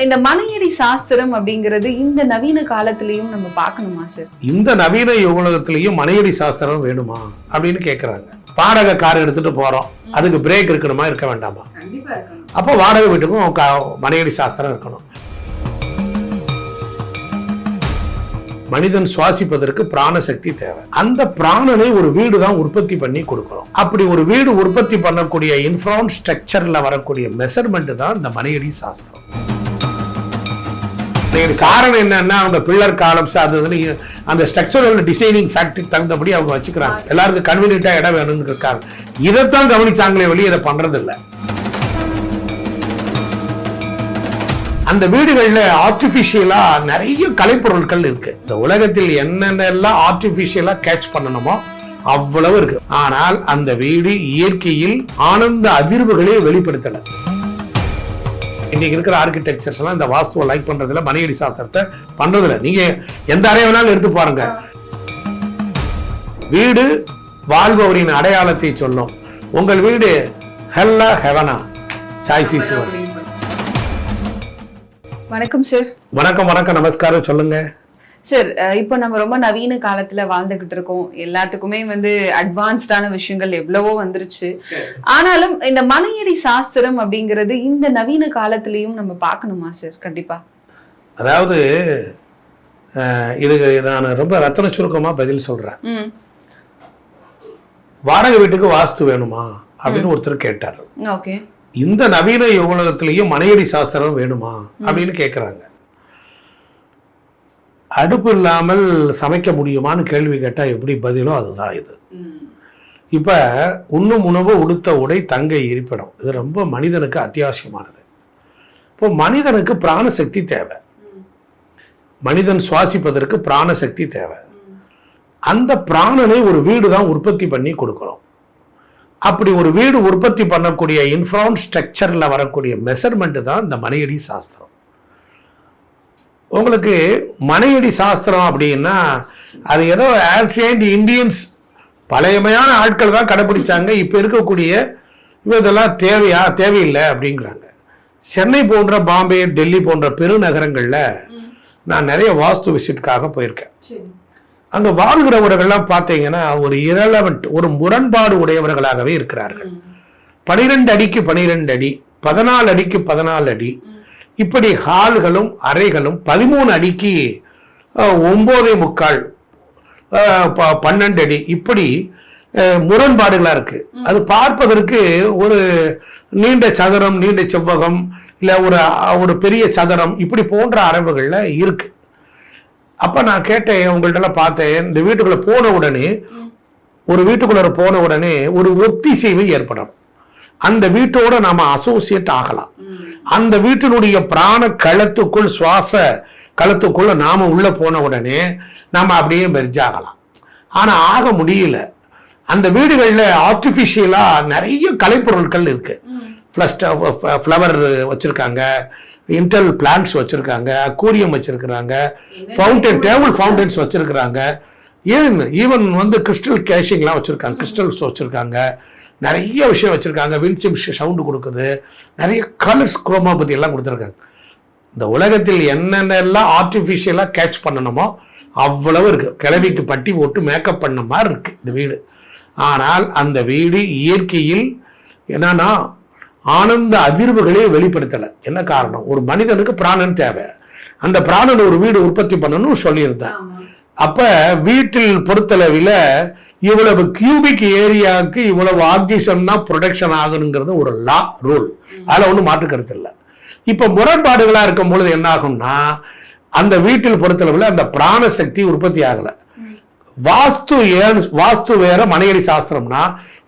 இந்த மனையடி சாஸ்திரம் அப்படிங்கிறது இந்த நவீன காலத்திலயும் நம்ம பார்க்கணுமா சார் இந்த நவீன யுகலகத்திலையும் மனையடி சாஸ்திரம் வேணுமா அப்படின்னு கேட்குறாங்க வாடகை கார் எடுத்துட்டு போறோம். அதுக்கு பிரேக் இருக்கணுமா இருக்க வேண்டாமா? அப்போ வாடகை வீட்டுக்கும் மனையடி சாஸ்திரம் இருக்கணும். மனிதன் சுவாசிப்பதற்கு பிராணசக்தி தேவை. அந்த பிராணனை ஒரு வீடு தான் உற்பத்தி பண்ணி கொடுக்கிறோம். அப்படி ஒரு வீடு உற்பத்தி பண்ணக்கூடிய இன்ஃப்ரான் ஸ்ட்ரக்சர்ல வரக்கூடிய மெஷர்மெண்ட் தான் இந்த மனையடி சாஸ்திரம். காரணம் என்னன்னா அவங்க பில்லர் காலம்ஸ் அது அந்த ஸ்ட்ரக்சரல் டிசைனிங் ஃபேக்டரிக்கு தகுந்தபடி அவங்க வச்சுக்கிறாங்க. எல்லாருக்கும் கன்வீனியன்ட்டா இடம் வேணும்னு இருக்காங்க. இதைத்தான் கவனிச்சாங்களே வழி இதை பண்றது அந்த வீடுகளில் ஆர்டிஃபிஷியலாக நிறைய கலைப்பொருட்கள் இருக்குது இந்த உலகத்தில் என்னென்னலாம் ஆர்டிஃபிஷியலாக கேட்ச் பண்ணணுமோ அவ்வளவு இருக்கு. ஆனால் அந்த வீடு இயற்கையில் ஆனந்த அதிர்வுகளே வெளிப்படுத்தலை. இன்னைக்கு இருக்கிற ஆர்கிடெக்சர்ஸ் எல்லாம் இந்த வாஸ்துவை லைக் பண்றதுல மனையடி சாஸ்திரத்தை பண்றதில்ல. நீங்க எந்த அறைய வேணாலும் எடுத்து பாருங்க. வீடு வாழ்பவரின் அடையாளத்தை சொல்லும். உங்கள் வீடு ஹெல்லா ஹெவனா. சாய்ஸ் இஸ் யுவர்ஸ் வணக்கம் சார். வணக்கம் வணக்கம். நமஸ்காரம் சொல்லுங்க. சார் இப்போ நம்ம ரொம்ப நவீன காலத்துல வாழ்ந்துகிட்டு இருக்கோம். எல்லாத்துக்குமே வந்து அட்வான்ஸ்டான விஷயங்கள் எவ்வளவோ வந்துருச்சு. ஆனாலும் இந்த மனையடி சாஸ்திரம் அப்படிங்கிறது இந்த நவீன காலத்திலயும் நம்ம பார்க்கணுமா சார் கண்டிப்பா. அதாவது இதுக்கு நான் ரொம்ப ரத்தன சுருக்கமாக பதில் சொல்கிறேன் வாடகை வீட்டுக்கு வாஸ்து வேணுமா அப்படின்னு ஒருத்தர் கேட்டார். ஓகே. இந்த நவீன யுகலகத்திலையும் மனையடி சாஸ்திரம் வேணுமா அப்படின்னு கேட்குறாங்க அடுப்பு இல்லாமல் சமைக்க முடியுமான்னு கேள்வி கேட்டால் எப்படி பதிலோ அதுதான் இது. இப்போ உண்ணும் உணவு உடுத்த உடை தங்க இருப்பிடம். இது ரொம்ப மனிதனுக்கு அத்தியாவசியமானது. இப்போ மனிதனுக்கு பிராணசக்தி தேவை. மனிதன் சுவாசிப்பதற்கு பிராணசக்தி தேவை. அந்த பிராணனை ஒரு வீடு தான் உற்பத்தி பண்ணி கொடுக்குறோம் அப்படி ஒரு வீடு உற்பத்தி பண்ணக்கூடிய இன்ஃப்ரான் ஸ்ட்ரக்சரில் வரக்கூடிய மெஷர்மெண்ட்டு தான் இந்த மனையடி சாஸ்திரம். உங்களுக்கு மனையடி சாஸ்திரம் அப்படின்னா அது ஏதோ ஆன்சியன்ட் இந்தியன்ஸ் பழையமையான ஆட்கள் தான் கடைபிடிச்சாங்க இப்போ இருக்கக்கூடிய இதெல்லாம் தேவையா தேவையில்லை அப்படிங்கிறாங்க. சென்னை போன்ற பாம்பே டெல்லி போன்ற பெருநகரங்களில் நான் நிறைய வாஸ்து விசிட்காக போயிருக்கேன். அங்கே வாழ்கிறவர்கள்லாம் பார்த்தீங்கன்னா ஒரு இரலவெண்ட் ஒரு முரண்பாடு உடையவர்களாகவே இருக்கிறார்கள். பனிரெண்டு அடிக்கு பனிரெண்டு அடி பதினாலு அடிக்கு பதினாலு அடி இப்படி ஹால்களும் அறைகளும் பதிமூணு அடிக்கு அஹ், ஒன்பதே முக்கால் பன்னெண்டு அடி இப்படி அஹ், முரண்பாடுகளா இருக்கு. அது பார்ப்பதற்கு ஒரு நீண்ட சதுரம் நீண்ட செவ்வகம் இல்லை ஒரு ஒரு பெரிய சதுரம் இப்படி போன்ற அரவுகள்ல இருக்கு. அப்ப நான் கேட்டேன் உங்கள்ட்ட பார்த்தேன் இந்த வீட்டுக்குள்ள போன உடனே ஒரு வீட்டுக்குள்ள போன உடனே ஒரு ஒத்திசைவு ஏற்படும். அந்த வீட்டோட நாம அசோசியேட் ஆகலாம். அந்த வீட்டினுடைய பிராண களத்துக்குள் சுவாச களத்துக்குள்ள நாம உள்ள போன உடனே நாம அப்படியே மெர்ஜ் ஆகலாம். ஆனா ஆக முடியல. அந்த வீடுகளில் ஆர்டிஃபிஷியலா நிறைய கலைப்பொருட்கள் இருக்கு. ஃப்ளவர் வச்சிருக்காங்க இன்டெல் பிளான்ட்ஸ் வச்சிருக்காங்க அக்யூரியம் வச்சிருக்கிறாங்க ஃபவுண்டன் டேபிள் ஃபவுண்டன்ஸ் வச்சிருக்கிறாங்க. ஏன் ஈவன் வந்து கிறிஸ்டல் கேஷிங்லாம் வச்சிருக்காங்க கிறிஸ்டல்ஸ் வச்சிருக்காங்க. நிறைய விஷயம் வச்சிருக்காங்க. வில்சிம் சவுண்டு கொடுக்குது. நிறைய கலர்ஸ் குரோமாபதி எல்லாம் கொடுத்துருக்காங்க. இந்த உலகத்தில் என்னென்னலாம் ஆர்டிஃபிஷியலாக கேட்ச் பண்ணணுமோ அவ்வளவு இருக்கு. கிழவிக்கு பட்டி போட்டு மேக்கப் பண்ண மாதிரி இருக்கு இந்த வீடு. ஆனால் அந்த வீடு இயற்கையில் என்னன்னா ஆனந்த அதிர்வுகளே வெளிப்படுத்தலை. என்ன காரணம்? ஒரு மனிதனுக்கு பிராணன் தேவை. அந்த பிராணன் ஒரு வீடு உற்பத்தி பண்ணணும்னு சொல்லியிருந்தேன். அப்ப வீட்டில் பொறுத்தளவில் இவ்வளவு கியூபிக் ஏரியாவுக்கு இவ்வளவு ஆக்சிஜன்னா ப்ரொடக்ஷன் ஆகணுங்கிறது ஒரு லா ரூல் அதில் ஒன்றும் மாற்று கருத்து இல்லை. இப்போ முரண்பாடுகளாக இருக்கும் பொழுது என்ன ஆகும்னா அந்த வீட்டில் பொறுத்தளவில் அந்த பிராண சக்தி உற்பத்தி ஆகலை. வாஸ்து ஏன் வாஸ்து வேற மனையடி சாஸ்திரம்னா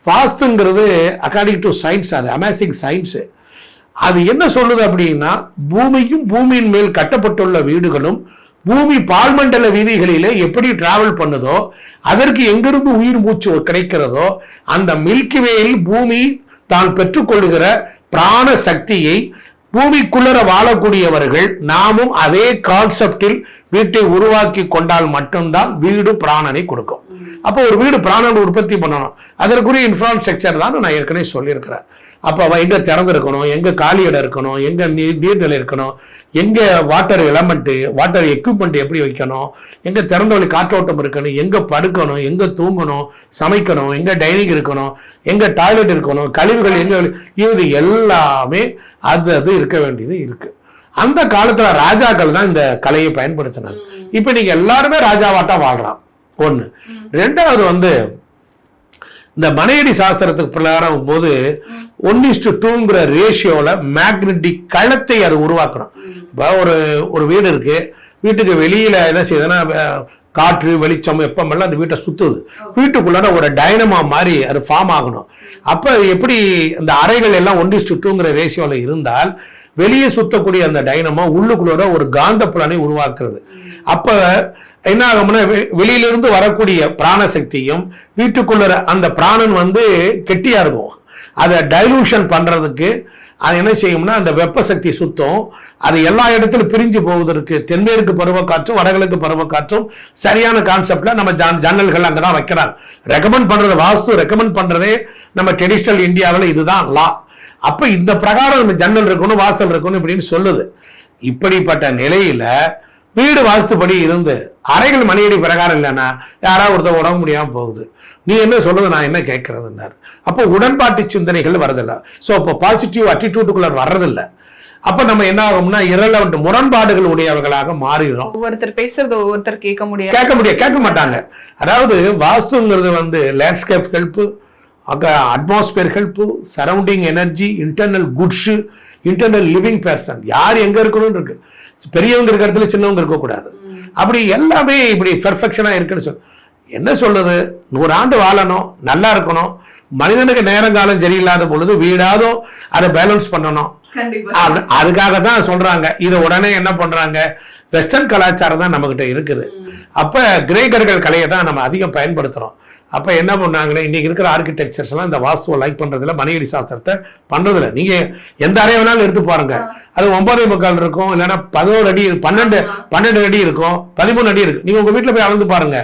வாஸ்துங்கிறது அக்கார்டிங் டு சயின்ஸ் அது அமேசிங் சயின்ஸு அது என்ன சொல்லுது அப்படின்னா பூமியும் பூமியின் மேல் கட்டப்பட்டுள்ள வீடுகளும் பூமி பால்மண்டல வீதிகளிலே எப்படி டிராவல் பண்ணுதோ அதற்கு எங்கிருந்து உயிர் மூச்சு கிடைக்கிறதோ அந்த மில்கிவேயில் பூமி தான் பெற்றுக்கொள்கிற பிராண சக்தியை பூமிக்குள்ளர வாழக்கூடியவர்கள் நாமும் அதே கான்செப்டில் வீட்டை உருவாக்கி கொண்டால் மட்டும்தான் வீடு பிராணனை கொடுக்கும். அப்போ ஒரு வீடு பிராணன் உற்பத்தி பண்ணணும். அதற்குரிய இன்ஃப்ராஸ்ட்ரக்சர் தான் நான் ஏற்கனவே சொல்லியிருக்கிறேன். அப்போ அவன் எங்கே திறந்துருக்கணும்? எங்கே காலி இடம் இருக்கணும்? எங்கே நீர் நீர்நிலை இருக்கணும்? எங்கே வாட்டர் எலமெண்ட்டு வாட்டர் எக்யூப்மெண்ட் எப்படி வைக்கணும்? எங்கே திறந்த வழி காற்றோட்டம் இருக்கணும்? எங்கே படுக்கணும்? எங்கே தூங்கணும்? சமைக்கணும்? எங்கே டைனிங் இருக்கணும்? எங்கே டாய்லெட் இருக்கணும்? கழிவுகள் எங்கே இது எல்லாமே அது அது இருக்க வேண்டியது இருக்கு. அந்த காலத்துல ராஜாக்கள் தான் இந்த கலையை பயன்படுத்தினாங்க. இப்போ நீங்க எல்லாருமே ராஜாவாட்டா வாழ்றான் ஒண்ணு. ரெண்டாவது வந்து இந்த மனையடி சாஸ்திரத்துக்கு பிரகாரம் போது ஒன் இஸ்டு டூங்கிற ரேஷியோவில் மேக்னெட்டிக் களத்தை அது உருவாக்கணும். இப்போ ஒரு ஒரு வீடு இருக்குது வீட்டுக்கு வெளியில் என்ன செய்யுதுன்னா காற்று வெளிச்சம் எப்பமெல்லாம் அந்த வீட்டை சுற்றுது வீட்டுக்குள்ளார ஒரு டைனமா மாதிரி அது ஃபார்ம் ஆகணும். அப்போ எப்படி அந்த அறைகள் எல்லாம் ஒன் இஸ்டு டூங்கிற ரேஷியோவில் இருந்தால் வெளியே சுத்தக்கூடிய அந்த டைனமோ உள்ளுக்குள்ளார ஒரு காந்த புலனை உருவாக்குறது. அப்ப என்ன ஆகும்னா வெ- வெளியிலிருந்து வரக்கூடிய பிராணசக்தியும் வீட்டுக்குள்ள அந்த பிராணன் வந்து கெட்டியா இருக்கும். அதை டைலூஷன் பண்றதுக்கு அது என்ன செய்யும்னா அந்த வெப்ப சக்தி சுத்தம் அது எல்லா இடத்துலையும் பிரிஞ்சு போவதற்கு தென்மேற்கு பருவக்காற்றும் வடகிழக்கு பருவக்காற்றும் சரியான கான்செப்டில் நம்ம ஜன் ஜன்னல்கள் அங்கே தான் வைக்கிறாங்க. ரெக்கமெண்ட் பண்ணுறது வாஸ்து ரெக்கமெண்ட் பண்ணுறதே நம்ம ட்ரெடிஷ்னல் இந்தியாவில் இதுதான் லா அப்ப இந்த பிரகாரம் நம்ம ஜன்னல் இருக்கணும் வாசல் இருக்கணும் இப்படின்னு சொல்லுது. இப்படிப்பட்ட நிலையில வீடு வாஸ்துப்படி இருந்து அறைகள் மணியடி பிரகாரம் இல்லைன்னா யாராவது ஒருத்தர் உடம்பு முடியாம போகுது. நீ என்ன சொல்றது நான் என்ன கேட்கறதுன்னாரு. அப்போ உடன்பாட்டு சிந்தனைகள் வரதில்லை ஸோ அப்போ பாசிட்டிவ் அட்டிடியூட்டுக்குள்ள வர்றதில்ல. அப்ப நம்ம என்ன ஆகும்னா இரலவெண்ட் முரண்பாடுகள் உடையவர்களாக மாறிடுறோம் ஒவ்வொருத்தர் பேசுறது ஒவ்வொருத்தர் கேட்க முடியாது. கேட்க முடியாது கேட்க மாட்டாங்க. அதாவது வாஸ்துங்கிறது வந்து லேண்ட்ஸ்கேப் ஹெல்ப்பு அங்கே atmosphere help surrounding energy internal goods internal living person யார் எங்கே இருக்கணும்னு இருக்கு. பெரியவங்க இருக்கிற இடத்துல சின்னவங்க இருக்கக்கூடாது அப்படி எல்லாமே இப்படி பெர்ஃபெக்ஷனாக இருக்குன்னு சொல் என்ன சொல்றது? நூறாண்டு வாழணும் நல்லா இருக்கணும். மனிதனுக்கு நேரங்காலம் சரியில்லாத பொழுது வீடாதும் அதை பேலன்ஸ் பண்ணணும். அதுக்காக தான் சொல்றாங்க. இதை உடனே என்ன பண்றாங்க? வெஸ்டர்ன் கலாச்சாரம் தான் நம்மகிட்ட இருக்குது. அப்ப கிரேக்கர்கள் கலையை தான் நம்ம அதிகம் பயன்படுத்துறோம். அப்ப என்ன பண்ணாங்கன்னா இன்னைக்கு இருக்கிற ஆர்கிடெக்சர்ஸ் எல்லாம் இந்த வாஸ்துவை லைக் பண்றதுல மனையடி சாஸ்திரத்தை பண்றதில்ல. நீங்க எந்த அறை வேணாலும் எடுத்து பாருங்க. அது ஒன்பதே முக்கால் இருக்கும் இல்லைன்னா பதினோரு அடி பன்னெண்டு பன்னெண்டு அடி இருக்கும் பதிமூணு அடி இருக்கு. நீங்க உங்க வீட்டுல போய் அளந்து பாருங்க.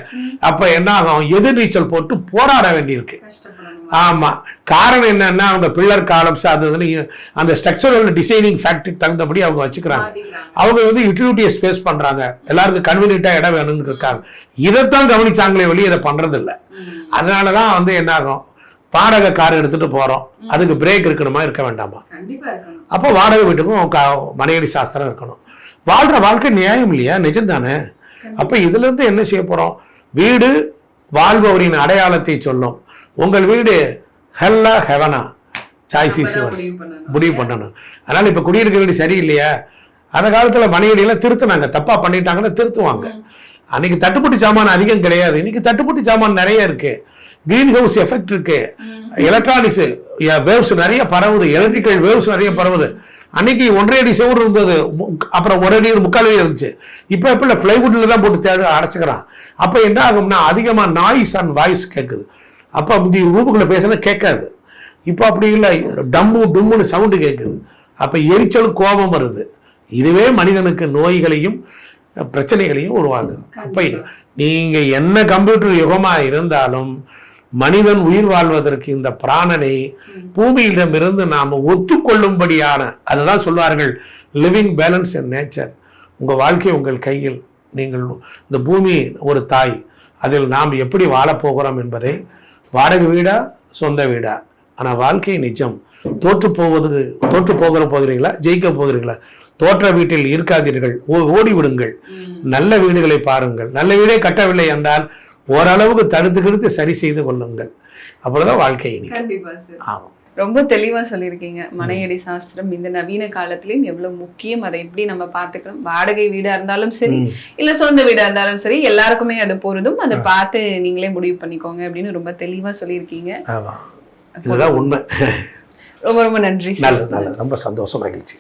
அப்ப என்ன ஆகும்? எதிர்நீச்சல் போட்டு போராட வேண்டியிருக்கு. ஆமா. காரணம் என்னன்னா அவங்க பில்லர் காலம்ஸ் அது அந்த ஸ்ட்ரக்சரல் டிசைனிங் ஃபேக்டரிக்கு தகுந்தபடி அவங்க வச்சுக்கிறாங்க. அவங்க வந்து யூட்டிலிட்டியை ஸ்பேஸ் பண்றாங்க. எல்லாருக்கும் கன்வீனியண்டா இடம் வேணும்னு இருக்காங்க. இதைத்தான் கவனிச்சாங்களே வெளியே இதை பண்றது இல்ல அதனாலதான் வந்து என்ன ஆகும்? வாடகை கார் எடுத்துட்டு போறோம். அதுக்கு பிரேக் இருக்கணுமா இருக்க வேண்டாமா? அப்போ வாடகை வீட்டுக்கும் மனையடி சாஸ்திரம் இருக்கணும். வாழ்ற வாழ்க்கை நியாயம் இல்லையா? நிஜம் தானே அப்ப இதுல இருந்து என்ன செய்ய போறோம்? வீடு வாழ்பவரின் அடையாளத்தை சொல்லும். உங்கள் வீடு ஹெல்லா ஹெவனா? சாய்ஸ் இஸ் யுவர்ஸ் முடிவு பண்ணணும். அதனால இப்ப குடியிருக்க வீடு சரியில்லையா? அந்த காலத்துல மனையடியெல்லாம் திருத்தினாங்க. தப்பா பண்ணிட்டாங்கன்னா திருத்துவாங்க. அன்னைக்கு தட்டுப்பட்டு சாமான் அதிகம் கிடையாது. இன்னைக்கு தட்டுப்பட்டு சாமான் நிறைய இருக்கு. கிரீன் ஹவுஸ் எஃபெக்ட் இருக்கு. எலக்ட்ரானிக்ஸ் வேவ்ஸ் நிறைய பரவுது. எலக்ட்ரிக்கல் வேவ்ஸ் நிறைய பரவுது. அன்னைக்கு ஒன்றரை அடி செவுறு இருந்தது. அப்புறம் ஒரு அடி முக்கால் அடி இருந்துச்சு. இப்போ எப்போ இல்லை ஃப்ளைவுட்டில் தான் போட்டு தேடி அடைச்சிக்கிறான். அப்போ என்ன ஆகும்னா அதிகமாக நாய்ஸ் அண்ட் வாய்ஸ் கேட்குது அப்போ முந்தி ரூமுக்குள்ளே பேசினா கேட்காது. இப்போ அப்படி இல்லை. டம்மு டும்முன்னு சவுண்டு கேட்குது அப்போ எரிச்சலும் கோபம் வருது. இதுவே மனிதனுக்கு நோய்களையும் பிரச்சனைகளையும் உருவாகுது அப்போ நீங்கள் என்ன கம்ப்யூட்டர் யுகமாக இருந்தாலும் மனிதன் உயிர் வாழ்வதற்கு இந்த பிராணனை பூமியிடமிருந்து நாம் ஒத்துக்கொள்ளும்படியான அதுதான் சொல்வார்கள் லிவிங் பேலன்ஸ் இன் நேச்சர். உங்கள் வாழ்க்கை உங்கள் கையில். நீங்கள் இந்த பூமி ஒரு தாய். அதில் நாம் எப்படி வாழப்போகிறோம் என்பதை வாடகை வீடா சொந்த வீடா? ஆனால் வாழ்க்கை நிஜம். தோற்று போவது தோற்று போகிற போகிறீங்களா ஜெயிக்க போகிறீங்களா தோற்ற வீட்டில் இருக்காதீர்கள். ஓ- ஓடி விடுங்கள். நல்ல வீடுகளை பாருங்கள். நல்ல வீடே கட்டவில்லை என்றால் ஓரளவுக்கு தடுத்து கிடுத்து சரி செய்து கொள்ளுங்கள். அப்பொழுதுதான் வாழ்க்கை ஆமாம் ரொம்ப தெளிவா சொல்லியிருக்கீங்க. மனையடி சாஸ்திரம் இந்த நவீன காலத்திலயும் எவ்வளவு முக்கியம் அதை எப்படி நம்ம பாத்துக்கணும் வாடகை வீடா இருந்தாலும் சரி இல்ல சொந்த வீடா இருந்தாலும் சரி எல்லாருக்குமே அது பொருந்தும். அதை பார்த்து நீங்களே முடிவு பண்ணிக்கோங்க அப்படின்னு ரொம்ப தெளிவா சொல்லியிருக்கீங்க. இதுதான் உண்மை. ரொம்ப ரொம்ப நன்றி. சார் நல்லது நல்லது. ரொம்ப சந்தோஷம் மகிழ்ச்சி.